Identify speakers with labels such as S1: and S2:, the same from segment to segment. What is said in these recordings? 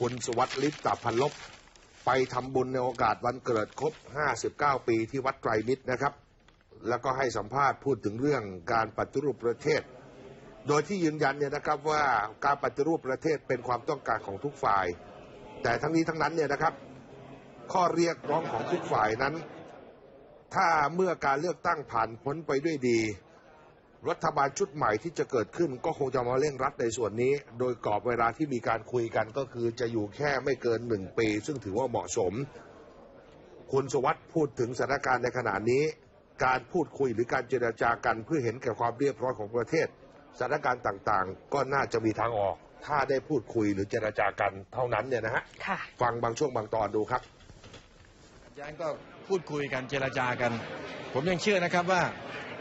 S1: คุณสุวัสดิ์ลิปตพันลบ ไปทำบุญในโอกาสวันเกิดครบ 59 ปีที่วัดไตรมิตรนะครับ แล้วก็ให้สัมภาษณ์พูดถึงเรื่องการปฏิรูปประเทศ โดยที่ยืนยันเนี่ยนะครับว่าการปฏิรูปประเทศเป็นความต้องการของทุกฝ่าย แต่ทั้งนี้ทั้งนั้นเนี่ยนะครับ ข้อเรียกร้องของทุกฝ่ายนั้น ถ้าเมื่อการเลือกตั้งผ่านพ้นไปด้วยดี รัฐบาลชุดใหม่ที่จะเกิดขึ้นก็คงจะมาเร่งรัดในส่วนนี้ โดยกรอบเวลาที่มีการคุยกันก็คือจะอยู่แค่ไม่เกินหนึ่งปี ซึ่งถือว่าเหมาะสม คุณสวัสด์พูดถึงสถานการณ์ในขณะนี้ การพูดคุยหรือการเจรจากันเพื่อเห็นแก่ความเรียบร้อยของประเทศสถานการณ์ต่างๆ ก็น่าจะมีทางออก ถ้าได้พูดคุยหรือเจรจากันเท่านั้นเนี่ยนะฮะ
S2: ค่ะ
S1: ฟังบางช่วงบางตอนดูครับ
S3: ย้งก็พูดคุยกันเจรจากัน ผมยังเชื่อนะครับว่า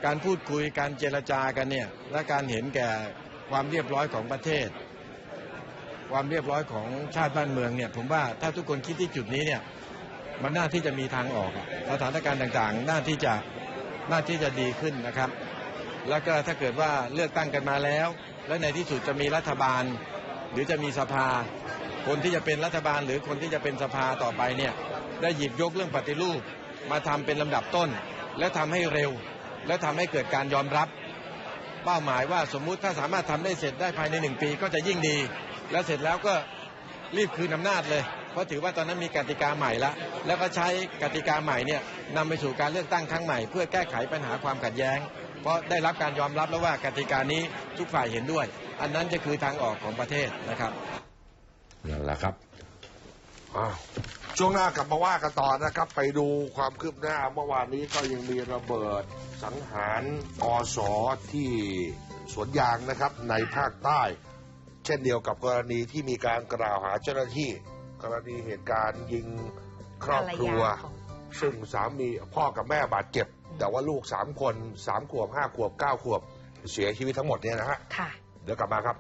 S3: การพูดคุยการเจรจากันเนี่ยและการเห็นแก่ความเรียบร้อยของประเทศ ความเรียบร้อยของชาติบ้านเมืองเนี่ยผมว่าถ้าทุกคนคิดที่จุดนี้เนี่ยมันน่าที่จะมีทางออกสถานการณ์ต่างๆ น่าที่จะน่าที่จะดีขึ้นนะครับ แล้วก็ถ้าเกิดว่าเลือกตั้งกันมาแล้ว และในที่สุดจะมีรัฐบาล หรือจะมีสภา คนที่จะเป็นรัฐบาล หรือคนที่จะเป็นสภาต่อไปเนี่ยได้หยิบยกเรื่องปฏิรูปมาทำเป็นลำดับต้น และทำให้เร็ว และทำให้เกิดการยอมรับเป้าหมายว่าสมมุติถ้าสามารถทำได้เสร็จได้ภายในหนึ่งปีก็จะยิ่งดี และเสร็จแล้วก็รีบคืนอำนาจเลย เพราะถือว่าตอนนั้นมีกติกาใหม่ละแล้วก็ใช้กติกาใหม่เนี่ยนำไปสู่การเลือกตั้งครั้งใหม่ เพื่อแก้ไขปัญหาความขัดแย้ง เพราะได้รับการยอมรับแล้วว่ากติกานี้ทุกฝ่ายเห็นด้วย อันนั้นจะคือทางออกของประเทศนะครับ
S1: นั่นแหละครับอ้าว ช่วงหน้ากลับมาว่ากันต่อนะครับ ไปดูความคืบหน้าเมื่อวานนี้ก็ยังมีระเบิดสังหารอสอที่สวนยางนะครับในภาคใต้ เช่นเดียวกับกรณีที่มีการกล่าวหาเจ้าหน้าที่ กรณีเหตุการณ์ยิงครอบครัว
S2: ภรรยาของ
S1: ซึ่งสามีพ่อกับแม่บาดเจ็บ แต่ว่าลูกสามคนสามขวบห้าขวบเก้าขวบเสียชีวิตทั้งหมดเนี่ยนะฮะ
S2: ค่ะ
S1: เดี๋ยวกลับมาครับ